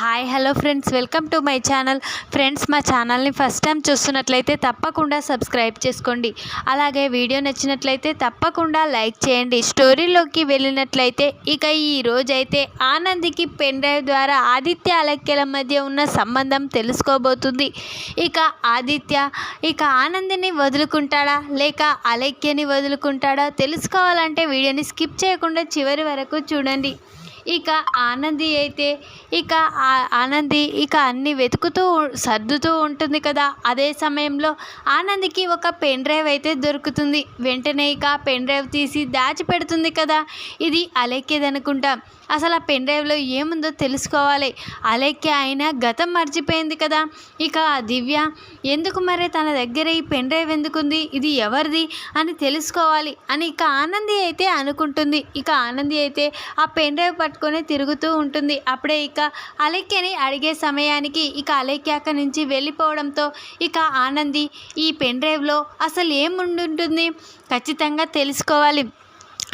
Hi hello friends welcome to my channel friends మా ఛానల్ని first time చూస్తున్నట్లయితే తప్పకుండా సబ్స్క్రైబ్ చేసుకోండి. అలాగే వీడియో నచ్చినట్లయితే తప్పకుండా లైక్ చేయండి. స్టోరీలోకి వెళ్ళినట్లయితే ఇక ఈ రోజైతే ఆనందికి పెన్ డ్రైవ్ ద్వారా ఆదిత్య అలక్యల మధ్య ఉన్న సంబంధం తెలుసుకోబోతుంది. ఇక ఆదిత్య ఇక ఆనందిని వదులుకుంటాడా? లేక అలక్యని వదులుకుంటాడా? తెలుసుకోవాలంటే వీడియోని స్కిప్ చేయకుండా చివరి వరకు చూడండి. ఇక ఆనంది అయితే ఇక ఆ- ఆనంది ఇక అన్ని వెతుకుతూ సర్దుతూ ఉంటుంది కదా. అదే సమయంలో ఆనందికి ఒక పెన్ డ్రైవ్ అయితే దొరుకుతుంది. వెంటనే ఇక పెన్ డ్రైవ్ తీసి దాచిపెడుతుంది కదా. ఇది అలెక్కేదనుకుంటా. అసలు ఆ పెన్ డ్రైవ్లో ఏముందో తెలుసుకోవాలి. అలెక్కి అయినా గతం మర్చిపోయింది కదా. ఇక ఆ దివ్య ఎందుకు మరి తన దగ్గర ఈ పెన్ డ్రైవ్ ఎందుకుంది? ఇది ఎవరిది? అని తెలుసుకోవాలి. అని ఇక ఆనంది అయితే అనుకుంటుంది. ఇక ఆనంది అయితే ఆ పెన్ డ్రైవ్ పట్టుకొని తిరుగుతూ ఉంటుంది. అప్పుడే ఇక అలెక్యని అడిగే సమయానికి ఇక అలెక్య అక్కడి నుంచి వెళ్ళిపోవడంతో ఇక ఆనంది ఈ పెన్ డ్రైవ్లో అసలు ఏముండుంటుంది? ఖచ్చితంగా తెలుసుకోవాలి.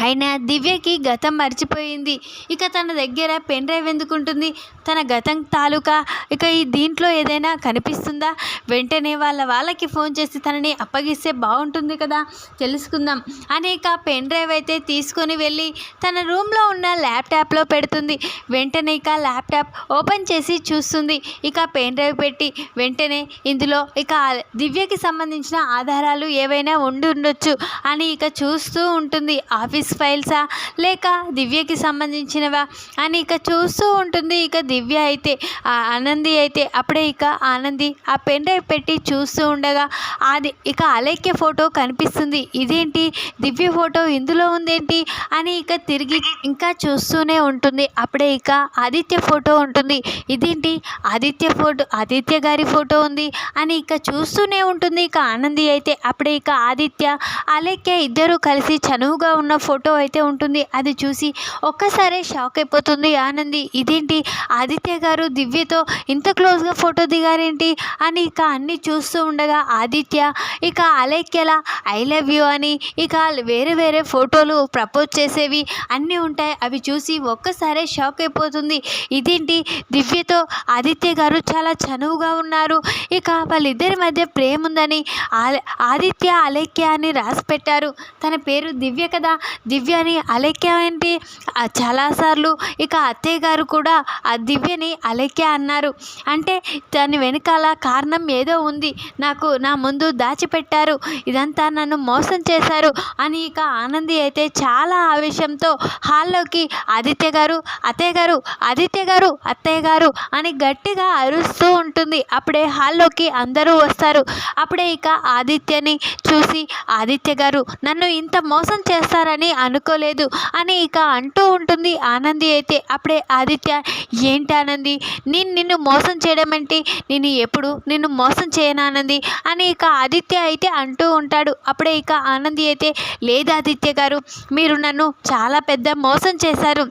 అయినా దివ్యకి గతం మర్చిపోయింది. ఇక తన దగ్గర పెన్ డ్రైవ్ ఎందుకు ఉంటుంది తన గతం తాలూకా? ఇక ఈ దీంట్లో ఏదైనా కనిపిస్తుందా? వెంటనే వాళ్ళ వాళ్ళకి ఫోన్ చేసి తనని అప్పగిస్తే బాగుంటుంది కదా? తెలుసుకుందాం. అని ఇక పెన్ డ్రైవ్ అయితే తీసుకొని వెళ్ళి తన రూమ్లో ఉన్న ల్యాప్టాప్లో పెడుతుంది. వెంటనే ఇక ల్యాప్టాప్ ఓపెన్ చేసి చూస్తుంది. ఇక పెన్ డ్రైవ్ పెట్టి వెంటనే ఇందులో ఇక దివ్యకి సంబంధించిన ఆధారాలు ఏవైనా ఉండి ఉండొచ్చు అని ఇక చూస్తూ ఉంటుంది ఆఫీస్ ఫైల్సా లేక దివ్యకి సంబంధించినవా? అని ఇక చూస్తూ ఉంటుంది. ఇక దివ్య అయితే ఆ ఆనంది అయితే అప్పుడే ఇక ఆనంది ఆ పెన్ డ్రైవ్ పెట్టి చూస్తూ ఉండగా అది ఇక అలేఖ్య ఫోటో కనిపిస్తుంది. ఇదేంటి? దివ్య ఫోటో ఇందులో ఉందేంటి? అని ఇక తిరిగి ఇంకా చూస్తూనే ఉంటుంది. అప్పుడే ఇక ఆదిత్య ఫోటో ఉంటుంది. ఇదేంటి? ఆదిత్య ఫోటో ఆదిత్య గారి ఫోటో ఉంది. అని ఇక చూస్తూనే ఉంటుంది. ఇక ఆనంది అయితే అప్పుడే ఇక ఆదిత్య అలేఖ్య ఇద్దరు కలిసి చనువుగా ఉన్న ఫోటో ఫోటో అయితే ఉంటుంది. అది చూసి ఒక్కసారే షాక్ అయిపోతుంది. ఆనంది ఇదేంటి? ఆదిత్య గారు దివ్యతో ఇంత క్లోజ్గా ఫోటో దిగారేంటి? అని ఇక అన్నీ చూస్తూ ఉండగా ఆదిత్య ఇక అలైక్యలా ఐ లవ్ యూ అని ఇక వేరే వేరే ఫోటోలు ప్రపోజ్ చేసేవి అన్నీ ఉంటాయి. అవి చూసి ఒక్కసారే షాక్ అయిపోతుంది. ఇదేంటి? దివ్యతో ఆదిత్య గారు చాలా చనువుగా ఉన్నారు. ఇక వాళ్ళిద్దరి మధ్య ప్రేమ ఉందని ఆదిత్య అలైక్య అని రాసి పెట్టారు. తన పేరు దివ్య కదా? దివ్యని అలేఖ్య ఏంటి? చాలాసార్లు ఇక అత్తయ్య గారు కూడా ఆ దివ్యని అలేఖ్య అన్నారు. అంటే దాని వెనకాల కారణం ఏదో ఉంది. నాకు నా ముందు దాచిపెట్టారు. ఇదంతా నన్ను మోసం చేశారు అని ఇక ఆనంది అయితే చాలా ఆవేశంతో హాల్లోకి ఆదిత్య గారు అత్తయ్య గారు ఆదిత్య గారు అత్తయ్య గారు అని గట్టిగా అరుస్తూ ఉంటుంది. అప్పుడే హాల్లోకి అందరూ వస్తారు. అప్పుడే ఇక ఆదిత్యని చూసి ఆదిత్య గారు నన్ను ఇంత మోసం చేస్తారని అనుకోలేదు. అని ఇక అంటూ ఉంటుంది. ఆనంది అయితే అప్పుడే ఆదిత్య ఏంటి ఆనంది? నేను నిన్ను మోసం చేయడం ఏంటి? నేను ఎప్పుడు? నిన్ను మోసం చేయను ఆనంది. అని ఇక ఆదిత్య అయితే అంటూ ఉంటాడు. అప్పుడే ఇక ఆనంది అయితే లేదు ఆదిత్య గారు మీరు నన్ను చాలా పెద్ద మోసం చేశారు.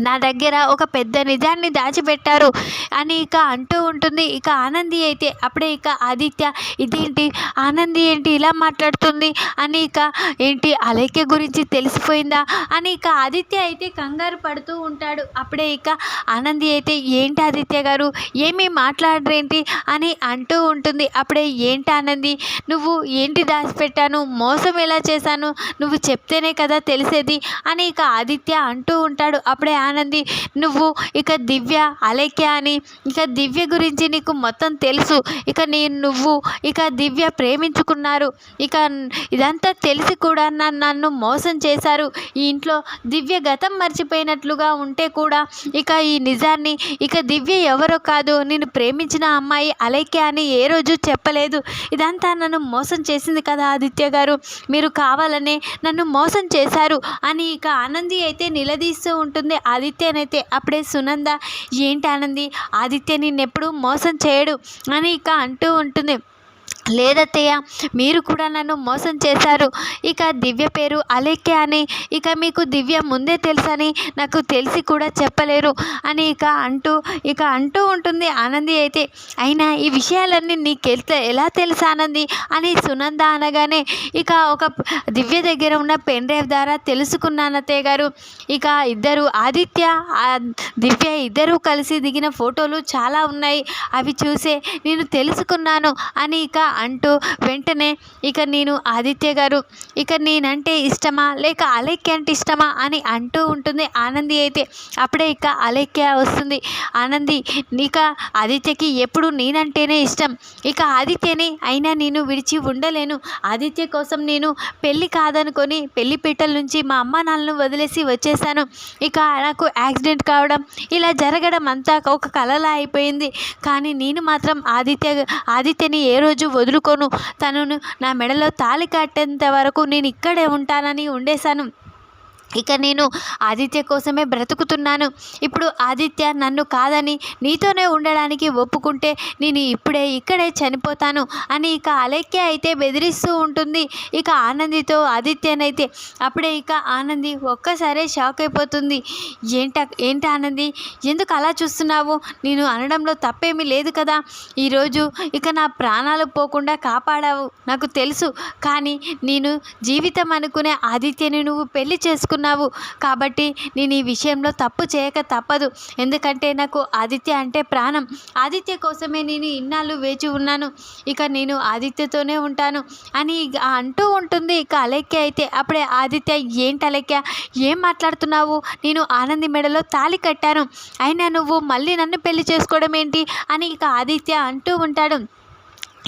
నా దగ్గర ఒక పెద్ద నిజాన్ని దాచిపెట్టారు అని ఇక అంటూ ఉంటుంది. ఇక ఆనంది అయితే అప్పుడే ఇక ఆదిత్య ఇదేంటి? ఆనంది ఏంటి ఇలా మాట్లాడుతుంది? అని ఇక ఏంటి అలైక్య గురించి తెలిసిపోయిందా? అని ఇక ఆదిత్య అయితే కంగారు పడుతూ ఉంటాడు. అప్పుడే ఇక ఆనంది అయితే ఏంటి ఆదిత్య గారు? ఏమీ మాట్లాడరేంటి? అని అంటూ ఉంటుంది. అప్పుడే ఏంటి ఆనంది? నువ్వు ఏంటి దాచిపెట్టాను? మోసం ఎలా చేశాను? నువ్వు చెప్తేనే కదా తెలిసేది? అని ఇక ఆదిత్య అంటూ ఉంటాడు. అప్పుడే ఆనంది నువ్వు ఇక దివ్య అలేఖ్య అని ఇక దివ్య గురించి నీకు మొత్తం తెలుసు. ఇక నేను నువ్వు ఇక దివ్య ప్రేమించుకున్నారు. ఇక ఇదంతా తెలిసి కూడా నన్ను నన్ను మోసం చేశారు. ఈ ఇంట్లో దివ్య గతం మర్చిపోయినట్లుగా ఉంటే కూడా ఇక ఈ నిజాన్ని ఇక దివ్య ఎవరో కాదు నేను ప్రేమించిన అమ్మాయి అలేఖ్య అని ఏ రోజు చెప్పలేదు. ఇదంతా నన్ను మోసం చేసింది కదా ఆదిత్య గారు. మీరు కావాలనే నన్ను మోసం చేశారు అని ఇక ఆనంది అయితే నిలదీస్తూ ఉంటుంది. ఆదిత్యనైతే అప్పుడే సునంద ఏంటి ఆనంది? ఆదిత్య నిన్నెప్పుడు మోసం చేయడు అని ఇక అంటూ ఉంటుంది. లేదత్తయ్య మీరు కూడా నన్ను మోసం చేశారు. ఇక దివ్య పేరు అలేఖ్య అని ఇక మీకు దివ్య ముందే తెలుసని నాకు తెలిసి కూడా చెప్పలేరు అని ఇక అంటూ ఇక అంటూ ఉంటుంది ఆనంది అయితే. అయినా ఈ విషయాలన్నీ నీకు ఎలా తెలుసు ఆనంది అని సునంద అనగానే ఇక ఒక దివ్య దగ్గర ఉన్న పెన్ డ్రైవ్ ద్వారా తెలుసుకున్నాను అత్తయ్య గారు. ఇక ఇద్దరు ఆదిత్య దివ్య ఇద్దరూ కలిసి దిగిన ఫోటోలు చాలా ఉన్నాయి. అవి చూసే నేను తెలుసుకున్నాను అని ఇక అంటూ వెంటనే ఇక నేను ఆదిత్య గారు ఇక నేనంటే ఇష్టమా? లేక అలేఖ్య అంటే ఇష్టమా? అని అంటూ ఉంటుంది. ఆనంది అయితే అప్పుడే ఇక అలేఖ్య వస్తుంది. ఆనంది ఇక ఆదిత్యకి ఎప్పుడు నేనంటేనే ఇష్టం. ఇక ఆదిత్యని అయినా నేను విడిచి ఉండలేను. ఆదిత్య కోసం నేను పెళ్ళి కాదనుకొని పెళ్ళి పీటల నుంచి మా అమ్మ నాన్నను వదిలేసి వచ్చేసాను ఇక నాకు యాక్సిడెంట్ కావడం ఇలా జరగడం అంతా ఒక కలలా అయిపోయింది. కానీ నేను మాత్రం ఆదిత్య ఆదిత్యని ఏ రోజు వదులుకోను. తనను నా మెడలో తాళి కట్టేంత వరకు నేను ఇక్కడే ఉంటానని ఉండేశాను. ఇక నేను ఆదిత్య కోసమే బ్రతుకుతున్నాను. ఇప్పుడు ఆదిత్య నన్ను కాదని నీతోనే ఉండడానికి ఒప్పుకుంటే నేను ఇప్పుడే ఇక్కడే చనిపోతాను అని ఇక అలెక్య అయితే బెదిరిస్తూ ఉంటుంది. ఇక ఆనందితో ఆదిత్యనైతే అప్పుడే ఇక ఆనంది ఒక్కసారే షాక్ అయిపోతుంది. ఏంట ఏంటి ఆనంది? ఎందుకు అలా చూస్తున్నావు? నేను అనడంలో తప్పేమీ లేదు కదా. ఈరోజు ఇక నా ప్రాణాలు పోకుండా కాపాడావు నాకు తెలుసు. కానీ నేను జీవితం అనుకునే ఆదిత్యని నువ్వు పెళ్ళి చేసుకున్నావు. చేసుకున్నావు కాబట్టి నేను ఈ విషయంలో తప్పు చేయక తప్పదు. ఎందుకంటే నాకు ఆదిత్య అంటే ప్రాణం. ఆదిత్య కోసమే నేను ఇన్నాళ్ళు వేచి ఉన్నాను. ఇక నేను ఆదిత్యతోనే ఉంటాను అని అంటూ ఉంటుంది. ఇక అలెక్య అయితే అప్పుడే ఆదిత్య ఏంటి అలెక్య ఏం మాట్లాడుతున్నావు? నేను ఆనంది మెడలో తాళి కట్టాను. అయినా నువ్వు మళ్ళీ నన్ను పెళ్ళి చేసుకోవడం ఏంటి? అని ఇక ఆదిత్య అంటూ ఉంటాడు.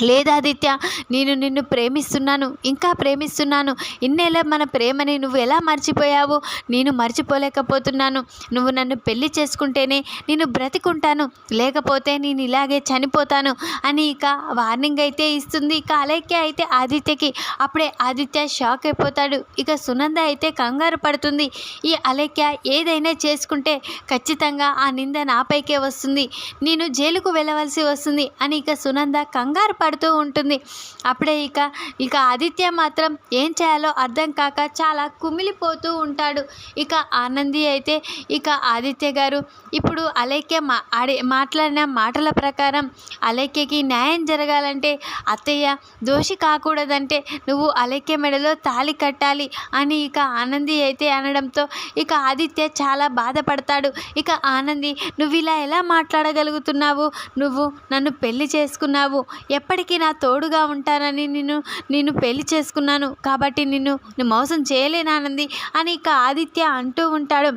లేదాదిత్య నేను నిన్ను ప్రేమిస్తున్నాను ఇంకా ప్రేమిస్తున్నాను. ఇన్నేళ్ళ మన ప్రేమని నువ్వు ఎలా మర్చిపోయావు? నేను మర్చిపోలేకపోతున్నాను. నువ్వు నన్ను పెళ్ళి చేసుకుంటేనే నేను బ్రతికుంటాను. లేకపోతే నేను ఇలాగే చనిపోతాను అని ఇక వార్నింగ్ అయితే ఇస్తుంది. ఇక అలైక్య అయితే ఆదిత్యకి. అప్పుడే ఆదిత్య షాక్ అయిపోతాడు. ఇక సునంద అయితే కంగారు పడుతుంది. ఈ అలైక్య ఏదైనా చేసుకుంటే ఖచ్చితంగా ఆ నింద నాపైకే వస్తుంది. నేను జైలుకు వెళ్ళవలసి వస్తుంది అని ఇక సునంద కంగారు పడుతూ ఉంటుంది. అప్పుడే ఇక ఇక ఆదిత్య మాత్రం ఏం చేయాలో అర్థం కాక చాలా కుమిలిపోతూ ఉంటాడు. ఇక ఆనంది అయితే ఇక ఆదిత్య గారు ఇప్పుడు అలైక్య మా ఆడే మాట్లాడిన మాటల ప్రకారం అలైక్యకి న్యాయం జరగాలంటే అత్తయ్య దోషి కాకూడదంటే నువ్వు అలైక్య మెడలో తాళి కట్టాలి అని ఇక ఆనంది అయితే అనడంతో ఇక ఆదిత్య చాలా బాధపడతాడు. ఇక ఆనంది నువ్వు ఇలా ఎలా మాట్లాడగలుగుతున్నావు? నువ్వు నన్ను పెళ్ళి చేసుకున్నావు. ఎప్పటి ఎప్పటికీ నా తోడుగా ఉంటానని నిన్ను నేను పెళ్ళి చేసుకున్నాను. కాబట్టి నిన్ను మోసం చేయలేనానంది అని ఇక ఆదిత్య అంటూ ఉంటాడు.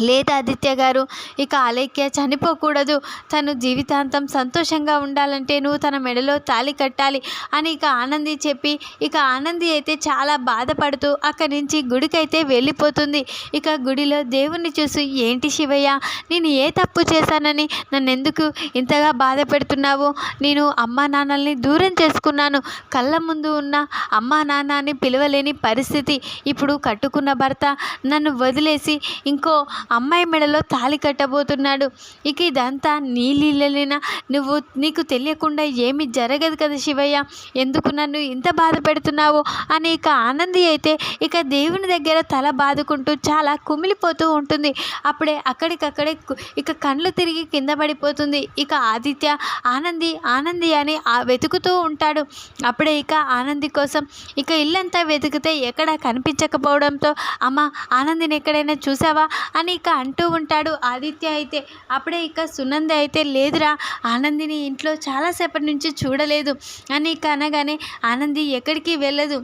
లేదు ఆదిత్య గారు ఇక అలేఖ్య చనిపోకూడదు. తను జీవితాంతం సంతోషంగా ఉండాలంటే నువ్వు తన మెడలో తాలి కట్టాలి అని ఇక ఆనంది చెప్పి ఇక ఆనంది అయితే చాలా బాధపడుతూ అక్కడి నుంచి గుడికైతే వెళ్ళిపోతుంది. ఇక గుడిలో దేవుణ్ణి చూసి ఏంటి శివయ్య నేను ఏ తప్పు చేశానని? నన్ను ఎందుకు ఇంతగా బాధ పెడుతున్నావు నేను అమ్మా నాన్నల్ని దూరం చేసుకున్నాను. కళ్ళ ముందు ఉన్న అమ్మా నాన్నని పిలవలేని పరిస్థితి. ఇప్పుడు కట్టుకున్న భర్త నన్ను వదిలేసి ఇంకో అమ్మాయి మెడలో తాళి కట్టబోతున్నాడు. ఇక ఇదంతా నీ లీలలేనా? నువ్వు నీకు తెలియకుండా ఏమీ జరగదు కదా శివయ్య. ఎందుకు నన్ను ఇంత బాధ పెడుతున్నావు? అని ఇక ఆనంది అయితే ఇక దేవుని దగ్గర తల బాదుకుంటూ చాలా కుమిలిపోతూ ఉంటుంది. అప్పుడే అక్కడికక్కడే ఇక కళ్ళు తిరిగి కింద పడిపోతుంది. ఇక ఆదిత్య ఆనంది ఆనంది అని వెతుకుతూ ఉంటాడు. అప్పుడే ఇక ఆనంది కోసం ఇక ఇల్లంతా వెతికితే ఎక్కడ కనిపించకపోవడంతో అమ్మ ఆనందిని ఎక్కడైనా చూసావా? అని అని ఇక అంటూ ఉంటాడు ఆదిత్య అయితే. అప్పుడే ఇక సునంద అయితే లేదురా ఆనందిని ఇంట్లో చాలాసేపటి నుంచి చూడలేదు. అని ఇక అనగానే ఆనంది ఎక్కడికి వెళ్ళదు?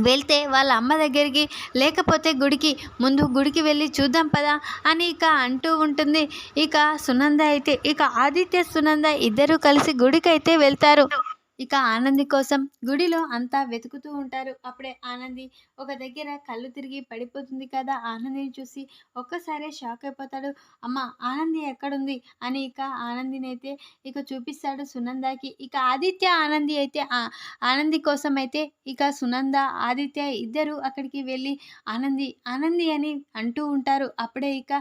వెళ్తే వాళ్ళ అమ్మ దగ్గరికి లేకపోతే గుడికి. ముందు గుడికి వెళ్ళి చూద్దాం పదా? అని ఇక అంటూ ఉంటుంది. ఇక సునంద అయితే ఇక ఆదిత్య సునంద ఇద్దరూ కలిసి గుడికి అయితే వెళ్తారు. ఇక ఆనంది కోసం గుడిలో అంతా వెతుకుతూ ఉంటారు. అప్పుడే ఆనంది ఒక దగ్గర కళ్ళు తిరిగి పడిపోతుంది కదా ఆనందిని చూసి ఒక్కసారే షాక్ అయిపోతాడు. అమ్మ ఆనంది ఎక్కడుంది? అని ఇక ఆనందిని అయితే ఇక చూపిస్తాడు సునందాకి. ఇక ఆదిత్య ఆనంది అయితే ఆనంది కోసం అయితే ఇక సునంద ఆదిత్య ఇద్దరు అక్కడికి వెళ్ళి ఆనంది ఆనంది అని అంటూ ఉంటారు. అప్పుడే ఇక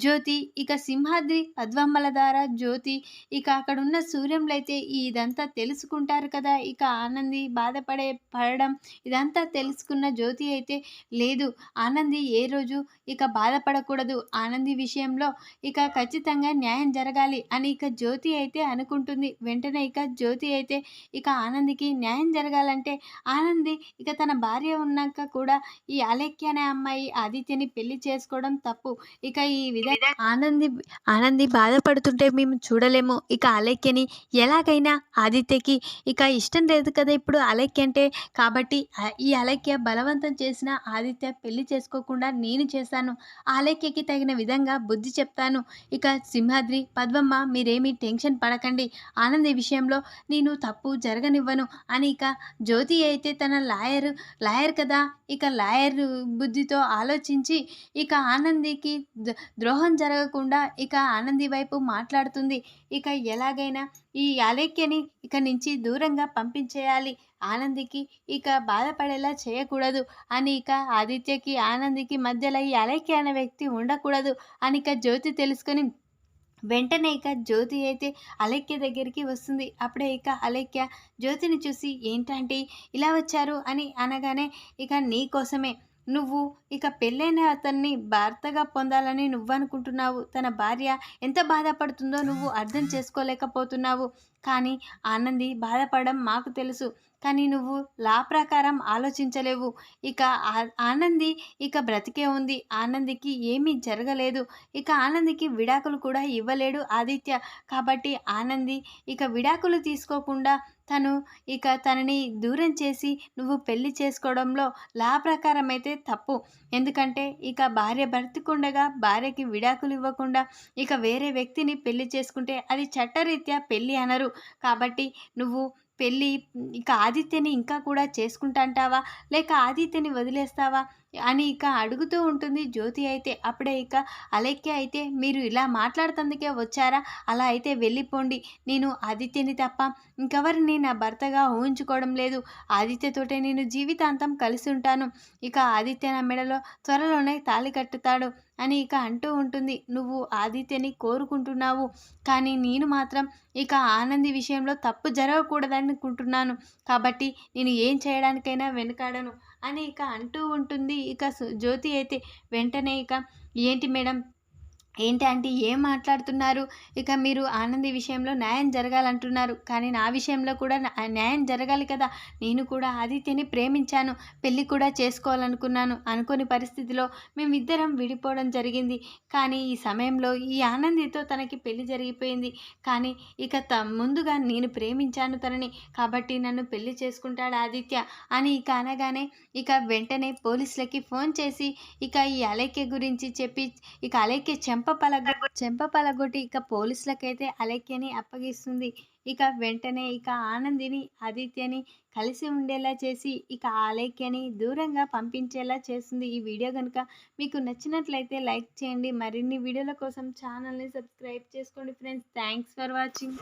జ్యోతి ఇక సింహాద్రి పద్మమ్మల ద్వారా జ్యోతి ఇక అక్కడ ఉన్న సూర్యంలో అయితే ఇదంతా తెలుసుకుంటారు కదా? ఇక ఆనంది బాధపడే పడడం ఇదంతా తెలుసుకున్న జ్యోతి అయితే లేదు. ఆనంది ఏ రోజు ఇక బాధపడకూడదు. ఆనంది విషయంలో ఇక ఖచ్చితంగా న్యాయం జరగాలి అని ఇక జ్యోతి అయితే అనుకుంటుంది. వెంటనే ఇక జ్యోతి అయితే ఇక ఆనందికి న్యాయం జరగాలంటే ఆనంది ఇక తన భార్య ఉన్నాక కూడా ఈ అలేఖ్య అనే అమ్మాయి ఆదిత్యని పెళ్ళి చేసుకోవడం తప్పు. ఇక ఈ విధంగా ఆనంది ఆనంది బాధపడుతుంటే మేము చూడలేము. ఇక అలేఖ్యని ఎలాగైనా ఆదిత్యకి ఇక ఇష్టం లేదు కదా ఇప్పుడు అలేఖ్య అంటే. కాబట్టి ఈ అలక్య బలవంతం చేసిన ఆదిత్య పెళ్ళి చేసుకోకుండా నేను చేశాను. ఆ తగిన విధంగా బుద్ధి చెప్తాను. ఇక సింహాద్రి పద్మమ్మ మీరేమీ టెన్షన్ పడకండి. ఆనంది విషయంలో నేను తప్పు జరగనివ్వను అని ఇక జ్యోతి అయితే తన లాయర్ లాయర్ కదా. ఇక లాయర్ బుద్ధితో ఆలోచించి ఇక ఆనందికి ద్రోహం జరగకుండా ఇక ఆనంది వైపు మాట్లాడుతుంది. ఇక ఎలాగైనా ఈ అలేఖ్యని ఇక నుంచి దూరంగా పంపించేయాలి. ఆనందికి ఇక బాధపడేలా చేయకూడదు. అని ఇక ఆదిత్యకి ఆనందికి మధ్యలో ఈ అలేఖ్య అనే వ్యక్తి ఉండకూడదు అని ఇక జ్యోతి తెలుసుకొని వెంటనే ఇక జ్యోతి అయితే అలేఖ్య దగ్గరికి వస్తుంది. అప్పుడే ఇక అలేఖ్య జ్యోతిని చూసి ఏంటంటే? ఇలా వచ్చారు? అని అనగానే ఇక నీ కోసమే. నువ్వు ఇక పెళ్ళైన అతన్ని భర్తగా పొందాలని నువ్వు అనుకుంటున్నావు తన భార్య ఎంత బాధపడుతుందో నువ్వు అర్థం చేసుకోలేకపోతున్నావు. కానీ ఆనంది బాధపడడం మాకు తెలుసు. కానీ నువ్వు లా ప్రకారం ఆలోచించలేవు. ఇక ఆనంది ఇక బ్రతికే ఉంది. ఆనందికి ఏమీ జరగలేదు. ఇక ఆనందికి విడాకులు కూడా ఇవ్వలేడు ఆదిత్య. కాబట్టి ఆనంది ఇక విడాకులు తీసుకోకుండా తను ఇక తనని దూరం చేసి నువ్వు పెళ్ళి చేసుకోవడంలో లా ప్రకారం అయితే తప్పు. ఎందుకంటే ఇక భార్య బ్రతికుండగా భార్యకి విడాకులు ఇవ్వకుండా ఇక వేరే వ్యక్తిని పెళ్ళి చేసుకుంటే అది చట్టరీత్యా పెళ్ళి అనరు. కాబట్టి నువ్వు పెళ్ళి ఇక ఆదిత్యని ఇంకా కూడా చేసుకుంటా అంటావా? లేక ఆదిత్యని వదిలేస్తావా? అని ఇక అడుగుతూ ఉంటుంది జ్యోతి అయితే. అప్పుడే ఇక అలెక్య అయితే మీరు ఇలా మాట్లాడుతందుకే వచ్చారా? అలా అయితే వెళ్ళిపోండి. నేను ఆదిత్యని తప్ప ఇంకెవరిని నా భర్తగా ఊహించుకోవడం లేదు. ఆదిత్యతోటే నేను జీవితాంతం కలిసి ఉంటాను. ఇక ఆదిత్య నా మెడలో త్వరలోనే తాళి కట్టుతాడు అని ఇక అంటూ ఉంటుంది. నువ్వు ఆదిత్యని కోరుకుంటున్నావు. కానీ నేను మాత్రం ఇక ఆనంది విషయంలో తప్పు జరగకూడదనుకుంటున్నాను. కాబట్టి నేను ఏం చేయడానికైనా వెనుకాడను. అని ఇక అంటూ ఉంటుంది. ఇక జ్యోతి అయితే వెంటనే ఇక ఏంటి మేడం ఏంటి ఆంటీ ఏం మాట్లాడుతున్నారు? ఇక మీరు ఆనంది విషయంలో న్యాయం జరగాలంటున్నారు. కానీ నా విషయంలో కూడా నా- న్యాయం జరగాలి కదా. నేను కూడా ఆదిత్యని ప్రేమించాను. పెళ్ళి కూడా చేసుకోవాలనుకున్నాను. అనుకోని పరిస్థితిలో మేమిద్దరం విడిపోవడం జరిగింది. కానీ ఈ సమయంలో ఈ ఆనందితో తనకి పెళ్ళి జరిగిపోయింది. కానీ ఇక త ముందుగా నేను ప్రేమించాను తనని. కాబట్టి నన్ను పెళ్ళి చేసుకుంటాడు ఆదిత్య అని ఇక అనగానే ఇక వెంటనే పోలీసులకి ఫోన్ చేసి ఇక ఈ అలేఖ్య గురించి చెప్పి ఇక అలేఖ్య చెంప పలగ చెంప పలగొట్టి ఇక పోలీసులకైతే అలేఖ్యని అప్పగిస్తుంది. ఇక వెంటనే ఇక ఆనందిని ఆదిత్యని కలిసి ఉండేలా చేసి ఇక అలేఖ్యని దూరంగా పంపించేలా చేస్తుంది ఈ వీడియో కనుక మీకు నచ్చినట్లయితే లైక్ చేయండి. మరిన్ని వీడియోల కోసం ఛానల్ని సబ్స్క్రైబ్ చేసుకోండి ఫ్రెండ్స్. Thanks for watching.